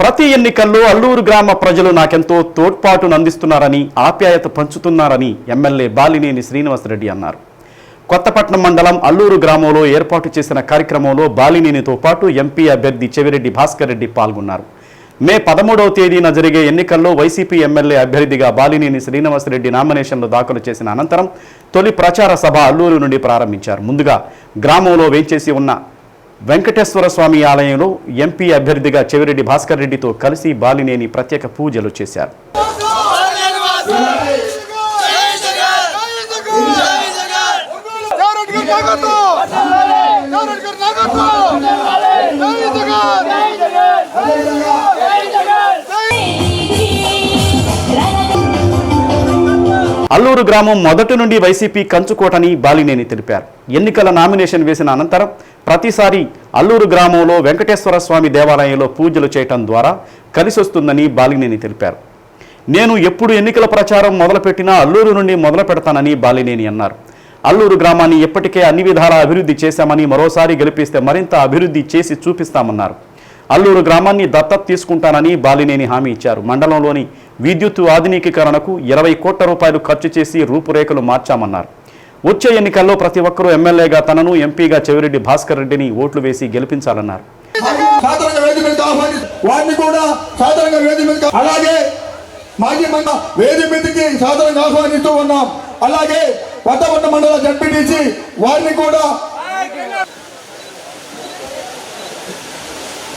ప్రతి ఎన్నికల్లో అల్లూరు గ్రామ ప్రజలు నాకెంతో తోడ్పాటును అందిస్తున్నారని ఆప్యాయత పంచుతున్నారని ఎమ్మెల్యే బాలినేని శ్రీనివాసరెడ్డి అన్నారు. కొత్తపట్నం మండలం అల్లూరు గ్రామంలో ఏర్పాటు చేసిన కార్యక్రమంలో బాలినేనితో పాటు ఎంపీ అభ్యర్థి చెవిరెడ్డి భాస్కర్ రెడ్డి పాల్గొన్నారు. మే పదమూడవ తేదీన జరిగే ఎన్నికల్లో వైసీపీ ఎమ్మెల్యే అభ్యర్థిగా బాలినేని శ్రీనివాసరెడ్డి నామినేషన్లు దాఖలు చేసిన అనంతరం తొలి ప్రచార సభ అల్లూరు నుండి ప్రారంభించారు. ముందుగా గ్రామంలో వేంచేసి ఉన్న వెంకటేశ్వర స్వామి ఆలయంలో ఎంపీ అభ్యర్థిగా చెవిరెడ్డి భాస్కర్ రెడ్డితో కలిసి బాలినేని ప్రత్యేక పూజలు చేశారు. అల్లూరు గ్రామం మొదటి నుండి వైసీపీ కంచుకోటని బాలినేని తెలిపారు. ఎన్నికల నామినేషన్ వేసిన అనంతరం ప్రతిసారి అల్లూరు గ్రామంలో వెంకటేశ్వర స్వామి దేవాలయంలో పూజలు చేయటం ద్వారా కలిసొస్తుందని బాలినేని తెలిపారు. నేను ఎప్పుడు ఎన్నికల ప్రచారం మొదలుపెట్టినా అల్లూరు నుండి మొదలు పెడతానని బాలినేని అన్నారు. అల్లూరు గ్రామాన్ని ఇప్పటికే అన్ని విధాలా అభివృద్ధి చేశామని మరోసారి గెలిపిస్తే మరింత అభివృద్ధి చేసి చూపిస్తామన్నారు. అల్లూరు గ్రామాన్ని దత్తత తీసుకుంటానని బాలినేని హామీ ఇచ్చారు. మండలంలోని విద్యుత్ ఆధునికీకరణకు ఇరవై కోట్ల రూపాయలు ఖర్చు చేసి రూపురేఖలు మార్చామన్నారు. వచ్చే ఎన్నికల్లో ప్రతి ఒక్కరూ ఎమ్మెల్యేగా తనను ఎంపీగా చెవిరెడ్డి భాస్కర్ రెడ్డిని ఓట్లు వేసి గెలిపించాలన్నారు. వేది అలాగే మాజీ మండ వేది మీదకి సాధారణంగా ఆహ్వానిస్తూ ఉన్నాం. అలాగే కొత్తపట్ట మండల జడ్పీటీసీ వారిని కూడా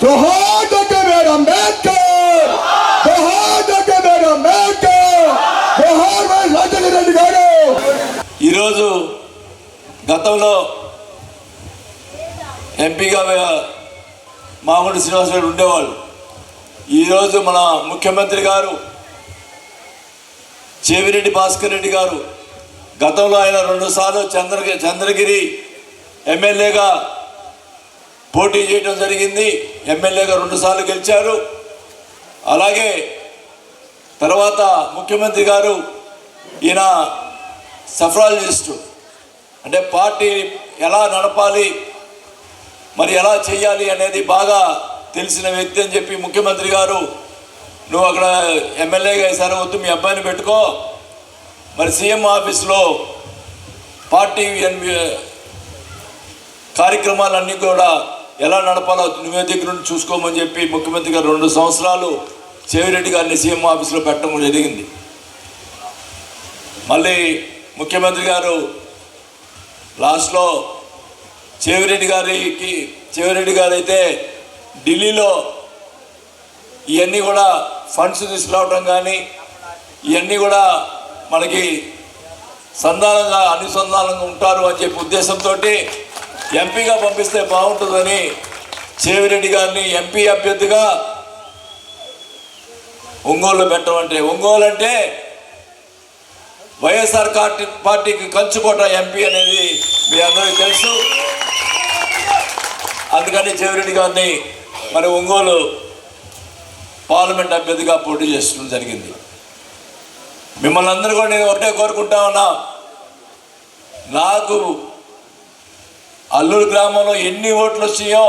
జోహార్ డాక్టర్ బిఆర్ అంబేద్కర్! జోహార్ డాక్టర్ అంబేద్కర్! జోహార్ రాజశేఖర రెడ్డి గారు ఈరోజు గతంలో ఎంపీగా మామూలు శ్రీనివాసరావు ఉండేవాళ్ళు. ఈరోజు మన ముఖ్యమంత్రి గారు చెవిరెడ్డి భాస్కర్ రెడ్డి గారు గతంలో ఆయన రెండుసార్లు చంద్రగిరి చంద్రగిరి ఎమ్మెల్యేగా పోటీ చేయడం జరిగింది. ఎమ్మెల్యేగా రెండుసార్లు గెలిచారు. అలాగే తర్వాత ముఖ్యమంత్రి గారు ఈయన సఫరాలజిస్టు అంటే పార్టీ ఎలా నడపాలి మరి ఎలా చేయాలి అనేది బాగా తెలిసిన వ్యక్తి అని చెప్పి ముఖ్యమంత్రి గారు నువ్వు అక్కడ ఎమ్మెల్యేగా ఈసారి వద్దు మీ అబ్బాయిని పెట్టుకో. మరి సీఎం ఆఫీస్లో పార్టీ కార్యక్రమాలన్నీ కూడా ఎలా నడపాలో నువ్వే దగ్గర నుండి చూసుకోమని చెప్పి ముఖ్యమంత్రి గారు రెండు సంవత్సరాలు చెవిరెడ్డి గారిని సీఎం ఆఫీస్లో పెట్టడం జరిగింది. మళ్ళీ ముఖ్యమంత్రి గారు లాస్ట్లో చెవిరెడ్డి గారికి చెవిరెడ్డి గారు అయితే ఢిల్లీలో ఇవన్నీ కూడా ఫండ్స్ తీసుకురావడం కానీ ఇవన్నీ కూడా మనకి సంధానంగా అనుసంధానంగా ఉంటారు అని చెప్పి ఉద్దేశంతో ఎంపీగా పంపిస్తే బాగుంటుందని చేవిరెడ్డి గారిని ఎంపీ అభ్యర్థిగా ఒంగోలు పెట్టమంటే ఒంగోలు అంటే వైఎస్ఆర్ పార్టీ పార్టీకి కంచుకోట ఎంపీ అనేది మీ అందరికీ తెలుసు. అందుకని చెవిరెడ్డి గారిని మరి ఒంగోలు పార్లమెంట్ అభ్యర్థిగా పోటీ చేసుకోవడం జరిగింది. మిమ్మల్ని అందరూ కూడా నేను ఒకటే కోరుకుంటా ఉన్నా. నాకు అల్లూరు గ్రామంలో ఎన్ని ఓట్లు వచ్చాయో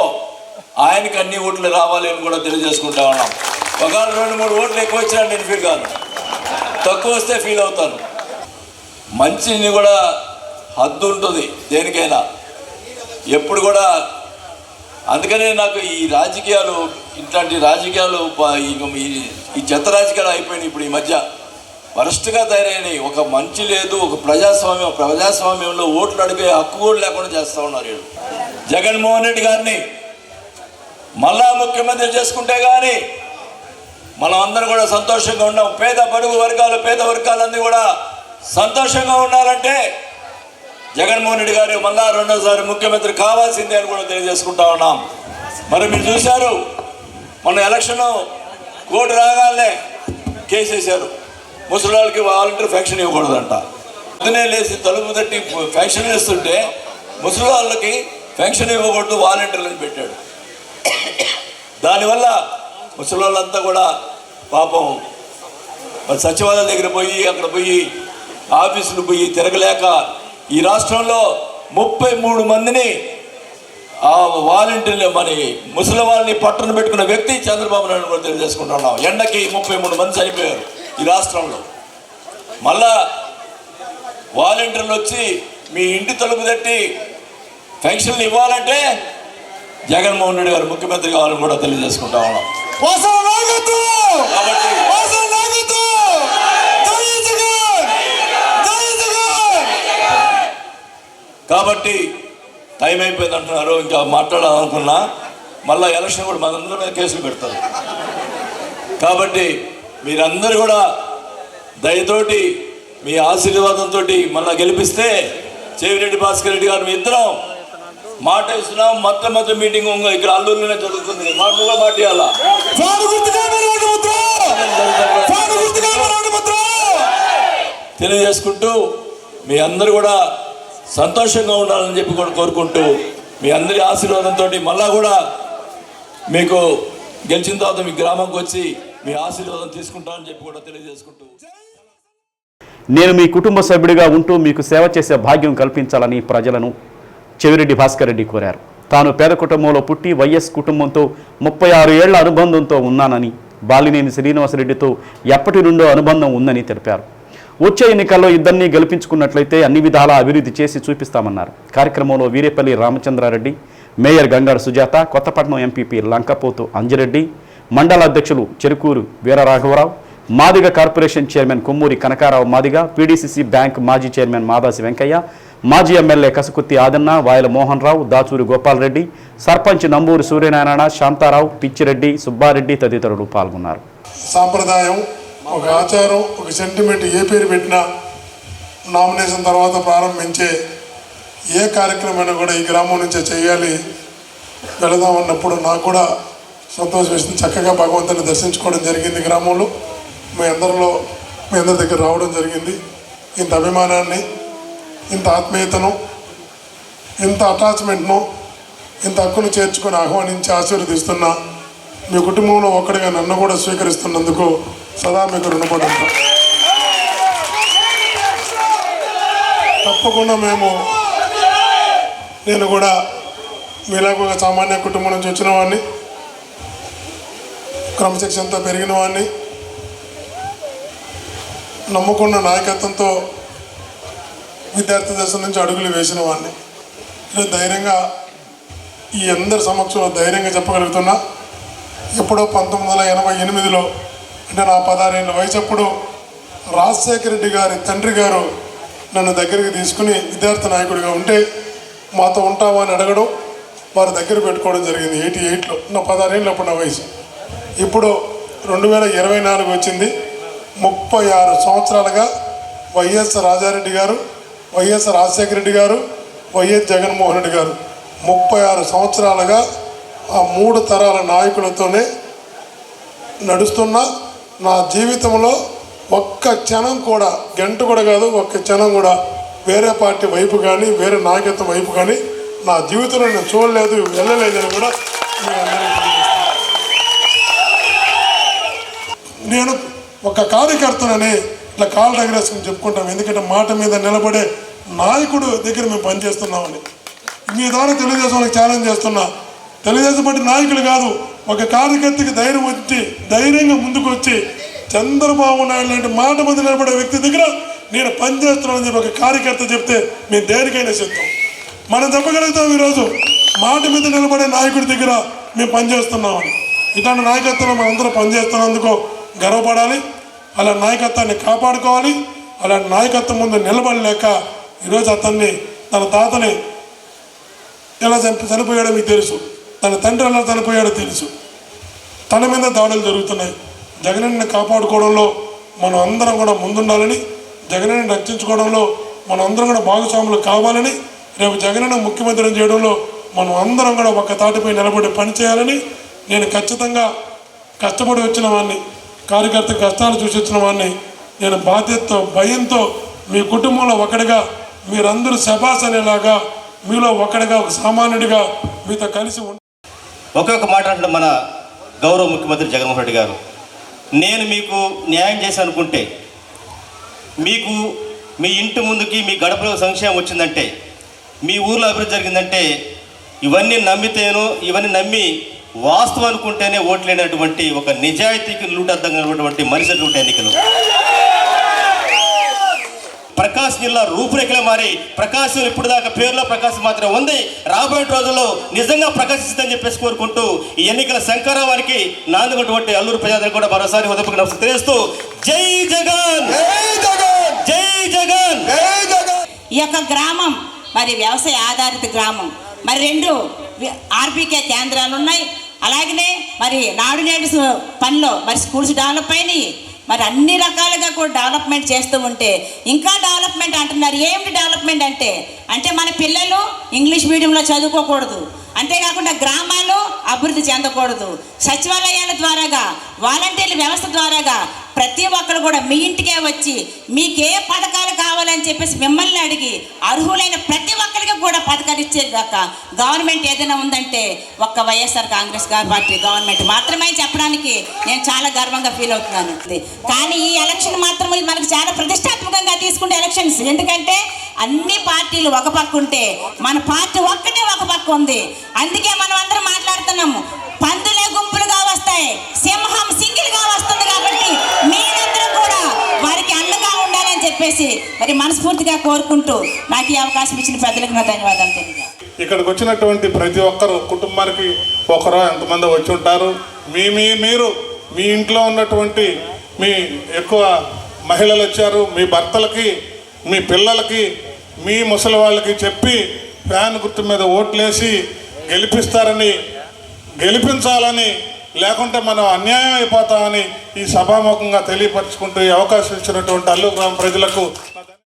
ఆయనకి అన్ని ఓట్లు రావాలి అని కూడా తెలియజేసుకుంటా ఉన్నాం. ఒకవేళ రెండు మూడు ఓట్లు ఎక్కువ వచ్చినా నేను ఫీల్ కాను. తక్కువ వస్తే ఫీల్ అవుతాను. మంచిని కూడా హద్దు ఉంటుంది దేనికైనా. ఎప్పుడు కూడా అందుకనే నాకు ఈ రాజకీయాలు ఇట్లాంటి రాజకీయాలు ఈ- ఈ- చెత్త రాజకీయాలు అయిపోయినాయి ఇప్పుడు ఈ మధ్య. వరస్ట్గా తయారైనాయి. ఒక మంచి లేదు ఒక ప్రజాస్వామ్యం ప్రజాస్వామ్యంలో ఓట్లు అడిగే హక్కు కూడా లేకుండా చేస్తూ ఉన్నారు వీళ్ళు. జగన్మోహన్ రెడ్డి గారిని మళ్ళా ముఖ్యమంత్రి చేసుకుంటే కానీ మనం అందరం కూడా సంతోషంగా ఉన్నాం. పేద పడుగు వర్గాలు పేద వర్గాలన్నీ కూడా సంతోషంగా ఉండాలంటే జగన్మోహన్ రెడ్డి గారు మళ్ళా రెండోసారి ముఖ్యమంత్రి కావాల్సిందే అని కూడా తెలియజేసుకుంటా ఉన్నాం. మరి మీరు చూశారు మన ఎలక్షన్ కోర్టు రాగానే కేసేశారు ముసలి వాళ్ళకి వాలంటీర్ ఫ్యాక్షన్ ఇవ్వకూడదంట. పొద్దునే లేచి తలుపు తట్టి ఫ్యాక్షన్ వేస్తుంటే ముసలి వాళ్ళకి ఫ్యాక్షన్ ఇవ్వకూడదు వాలంటీర్లను పెట్టాడు. దానివల్ల ముసలి వాళ్ళంతా కూడా పాపం. సచివాలయం దగ్గర పోయి అక్కడ పోయి ఆఫీసులు పోయి తిరగలేక ఈ రాష్ట్రంలో ముప్పై మూడు మందిని ఆ వాలంటీర్లు మరి ముసలి వాళ్ళని పట్టున పెట్టుకున్న వ్యక్తి చంద్రబాబు నాయుడు కూడా తెలియజేసుకుంటున్నాం ఎండకి ముప్పై మూడు మంది చనిపోయారు ఈ రాష్ట్రంలో. మళ్ళా వాలంటీర్లు వచ్చి మీ ఇంటి తలుపు తట్టి పెన్షన్లు ఇవ్వాలంటే జగన్మోహన్ రెడ్డి గారు ముఖ్యమంత్రి కావాలని కూడా తెలియజేసుకుంటా ఉన్నాం. కాబట్టి వాసన నాగద్దు జై జగన్ జై జగన్ కాబట్టి టైం అయిపోయింది అంటున్నారు. ఇంకా మాట్లాడాలనుకున్నా మళ్ళీ ఎలక్షన్ కూడా మనందరి మీద కేసులు పెడతారు. కాబట్టి మీరందరూ కూడా దయతోటి మీ ఆశీర్వాదంతో మళ్ళీ గెలిపిస్తే చెవిరెడ్డి భాస్కర్ రెడ్డి గారు మీ ఇద్దరం మాట ఇస్తున్నాం. మొట్టమొదటి మీటింగ్ ఇంకో ఇక్కడ అల్లూరులోనే జరుగుతుంది. మాట కూడా మాట ఇవ్వాలా తెలియజేసుకుంటూ మీ అందరూ కూడా సంతోషంగా ఉండాలని చెప్పి కూడా కోరుకుంటూ మీ అందరి ఆశీర్వాదంతో మళ్ళా కూడా మీకు గెలిచిన తర్వాత మీ గ్రామంకి వచ్చి మీ ఆశీర్వాదం తీసుకుంటామని చెప్పి కూడా తెలియజేసుకుంటూ నేను మీ కుటుంబ సభ్యుడిగా ఉంటూ మీకు సేవ చేసే భాగ్యం కల్పించాలని ప్రజలను చెవిరెడ్డి భాస్కర్ రెడ్డి కోరారు. తాను పేద కుటుంబంలో పుట్టి వైఎస్ కుటుంబంతో ముప్పై ఆరు ఏళ్ళ అనుబంధంతో ఉన్నానని బాలినేని శ్రీనివాసరెడ్డితో ఎప్పటి నుండో అనుబంధం ఉందని తెలిపారు. వచ్చే ఎన్నికల్లో ఇద్దరిని గెలిపించుకున్నట్లయితే అన్ని విధాలా అభివృద్ధి చేసి చూపిస్తామన్నారు. కార్యక్రమంలో వీరేపల్లి రామచంద్రారెడ్డి మేయర్ గంగారు సుజాత కొత్తపట్నం ఎంపీపీ లంకపోతు అంజిరెడ్డి మండల అధ్యక్షులు Cherukuru వీరరాఘవరావు Madiga corporation chairman Kommuri Kanakarao Madiga PDCC bank మాజీ చైర్మన్ మాదాసి వెంకయ్య మాజీ ఎమ్మెల్యే కసుకుత్తి ఆదన్న వాయల మోహన్ రావు దాచూరి గోపాలరెడ్డి సర్పంచ్ నంబూరి సూర్యనారాయణ శాంతారావు పిచ్చిరెడ్డి సుబ్బారెడ్డి తదితరులు పాల్గొన్నారు. సాంప్రదాయం ఒక ఆచారం ఒక సెంటిమెంట్ ఏ పేరు పెట్టినా నామినేషన్ తర్వాత ప్రారంభించే ఏ కార్యక్రమైనా కూడా ఈ గ్రామం నుంచే చేయాలి. వెళదామన్నప్పుడు నాకు కూడా సంతోషం వేసింది. చక్కగా భగవంతుని దర్శించుకోవడం జరిగింది గ్రామంలో. మీ అందరిలో మీ అందరి దగ్గర రావడం జరిగింది. ఇంత అభిమానాన్ని ఇంత ఆత్మీయతను ఇంత అటాచ్మెంట్ను ఇంత హక్కును చేర్చుకొని ఆహ్వానించి ఆశీర్వదిస్తున్న మీ కుటుంబంలో ఒక్కడిగా నన్ను కూడా స్వీకరిస్తున్నందుకు సదా మీకు రుణపడి ఉంటాం తప్పకుండా మేము నేను కూడా మీలాగ ఒక సామాన్య కుటుంబం నుంచి వచ్చిన వాడిని. క్రమశిక్షణతో పెరిగిన వాడిని. నమ్ముకున్న నాయకత్వంతో విద్యార్థి దశ నుంచి అడుగులు వేసిన వాడిని. ఈరోజు ధైర్యంగా ఈ అందరి సమక్షంలో ధైర్యంగా చెప్పగలుగుతున్నా. ఎప్పుడో పంతొమ్మిది వందల ఎనభై ఎనిమిదిలో అంటే నా పదహారేళ్ళ వయసు అప్పుడు రాజశేఖర రెడ్డి గారి తండ్రి గారు నన్ను దగ్గరికి తీసుకుని విద్యార్థి నాయకుడిగా ఉంటే మాతో ఉంటావా అని అడగడం వారి దగ్గర పెట్టుకోవడం జరిగింది ఎయిటీ ఎయిట్లో. నా పదహారేళ్ళు అప్పుడు నా వయసు. ఇప్పుడు రెండు వేల ఇరవై నాలుగు వచ్చింది. ముప్పై ఆరు సంవత్సరాలుగా వైఎస్ రాజారెడ్డి గారు వైఎస్ రాజశేఖర రెడ్డి గారు వైఎస్ జగన్మోహన్ రెడ్డి గారు ముప్పై ఆరు సంవత్సరాలుగా ఆ మూడు తరాల నాయకులతోనే నడుస్తున్న నా జీవితంలో ఒక్క క్షణం కూడా గంట కూడా కాదు ఒక్క క్షణం కూడా వేరే పార్టీ వైపు కానీ వేరే నాయకత్వం వైపు కానీ నా జీవితంలో నేను చూడలేదు వెళ్ళలేదని కూడా నేను ఒక కార్యకర్తనని ఇట్లా కాల్ దగ్గరేసుకుని చెప్పుకుంటాం ఎందుకంటే మాట మీద నిలబడే నాయకుడు దగ్గర మేము పనిచేస్తున్నామని. మీ ద్వారా తెలుగుదేశం వాళ్ళకి ఛాలెంజ్ చేస్తున్నా. తెలుగుదేశం పార్టీ నాయకులు కాదు ఒక కార్యకర్తకి ధైర్యం వచ్చి ధైర్యంగా ముందుకు వచ్చి చంద్రబాబు నాయుడు లాంటి మాట మీద నిలబడే వ్యక్తి దగ్గర నేను పనిచేస్తున్నానని చెప్పి ఒక కార్యకర్త చెప్తే మేము దేనికైనా సిద్ధం. మనం చెప్పగలుగుతాం ఈరోజు మాట మీద నిలబడే నాయకుడి దగ్గర మేము పనిచేస్తున్నామని. ఇట్లాంటి నాయకత్వంలో మనందరం పనిచేస్తున్నందుకు గర్వపడాలి. అలా నాయకత్వాన్ని కాపాడుకోవాలి. అలాంటి నాయకత్వం ముందు నిలబడలేక ఈరోజు అతన్ని తన తాతని ఎలా చనిపోయాడో మీకు తెలుసు. తన తండ్రి అలా చనిపోయాడో తెలుసు. తన మీద దాడులు జరుగుతున్నాయి. జగనన్ని కాపాడుకోవడంలో మనం అందరం కూడా ముందుండాలని జగనన్ని రక్షించుకోవడంలో మనం అందరం కూడా భాగస్వాములు కావాలని రేపు జగనన్న ముఖ్యమంత్రిని చేయడంలో మనం అందరం కూడా ఒక తాటిపై నిలబడి పనిచేయాలని నేను ఖచ్చితంగా కష్టపడి వచ్చిన వాడిని కార్యకర్త కష్టాలు చూసి వచ్చిన వాడిని నేను బాధ్యతతో భయంతో మీ కుటుంబంలో ఒకటిగా మీరందరూ శబాస్ అనేలాగా మీలో ఒకటిగా ఒక సామాన్యుడిగా మీతో కలిసి ఉండి ఒక్కొక్క మాట అంటే మన గౌరవ ముఖ్యమంత్రి జగన్మోహన్ రెడ్డి గారు. నేను మీకు న్యాయం చేశానుకుంటే అనుకుంటే మీకు మీ ఇంటి ముందుకి మీ గడపలో సంక్షేమం వచ్చిందంటే మీ ఊర్లో అభివృద్ధి జరిగిందంటే ఇవన్నీ నమ్మితేను ఇవన్నీ నమ్మి వాస్తవం అనుకుంటేనే ఓట్లేనటువంటి ఒక నిజాయితీకి లూటద్దమైనటువంటి మనిషి ఎన్నికలు. ప్రకాశం జిల్లా రూపురేఖలే మారి ప్రకాశం ఇప్పుడు దాకా పేరులో ప్రకాశం మాత్రం ఉంది. రాబోయే రోజుల్లో నిజంగా ప్రకాశిస్తుందని చెప్పేసి కోరుకుంటూ ఈ ఎన్నికల శంకరావారికి నాందుకున్నటువంటి అల్లూరు ప్రజాదరణ కూడా మరోసారి ఉదయపకి నమస్కారం తెలియజేస్తూ జై జగన్! జై జగన్! జై జగన్! జై జగన్! ఈ యొక్క గ్రామం మరి వ్యవసాయ ఆధారిత గ్రామం. మరి రెండు ఆర్బీకే కేంద్రాలు ఉన్నాయి అలాగనే మరి నాడు నేడు పనిలో మరి స్కూల్స్ డెవలప్ అయినాయి. మరి అన్ని రకాలుగా కూడా డెవలప్మెంట్ చేస్తూ ఉంటే ఇంకా డెవలప్మెంట్ అంటున్నారు. ఏమిటి డెవలప్మెంట్ అంటే? అంటే మన పిల్లలు ఇంగ్లీష్ మీడియంలో చదువుకోకూడదు. అంతేకాకుండా గ్రామాలు అభివృద్ధి చెందకూడదు. సచివాలయాల ద్వారాగా వాలంటీర్ల వ్యవస్థ ద్వారాగా ప్రతి ఒక్కరు కూడా మీ ఇంటికే వచ్చి మీకు ఏ పథకాలు కావాలని చెప్పేసి మిమ్మల్ని అడిగి అర్హులైన ప్రతి ఒక్కరికి కూడా పథకాలు ఇచ్చేదాకా గవర్నమెంట్ ఏదైనా ఉందంటే ఒక్క వైఎస్ఆర్ కాంగ్రెస్ గారి పార్టీ గవర్నమెంట్ మాత్రమే చెప్పడానికి నేను చాలా గర్వంగా ఫీల్ అవుతున్నాను. కానీ ఈ ఎలక్షన్ మాత్రం మనకు చాలా ప్రతిష్టాత్మకంగా తీసుకుంటే ఎలక్షన్స్. ఎందుకంటే అన్ని పార్టీలు ఒక పక్క ఉంటే మన పార్టీ ఒక్కటే ఒక పక్క ఉంది. అందుకే మనం అందరం మాట్లాడుతున్నాము. పందులే గుంపులుగా వస్తాయి. సింహం సింగిల్గా వస్తుంది కాబట్టి చెప్పేసి మరి మనస్ఫూర్తిగా కోరుకుంటూ నాకు ఈ అవకాశం ఇచ్చిన పెద్దలకు నా ధన్యవాదాలు తెలియజేస్తాను. ఇక్కడికి వచ్చినటువంటి ప్రతి ఒక్కరు కుటుంబానికి ఒకరో ఎంతమంది వచ్చి ఉంటారు. మీ మీ మీరు మీ ఇంట్లో ఉన్నటువంటి మీ ఎక్కువ మహిళలు వచ్చారు. మీ భర్తలకి మీ పిల్లలకి మీ ముసలి వాళ్ళకి చెప్పి ఫ్యాన్ గుర్తు మీద ఓట్లేసి గెలిపిస్తారని గెలిపించాలని లేకుంటే మనం అన్యాయం అయిపోతామని ఈ సభాముఖంగా తెలియపరచుకుంటూ ఈ అవకాశం ఇచ్చినటువంటి అల్లు గ్రామ ప్రజలకు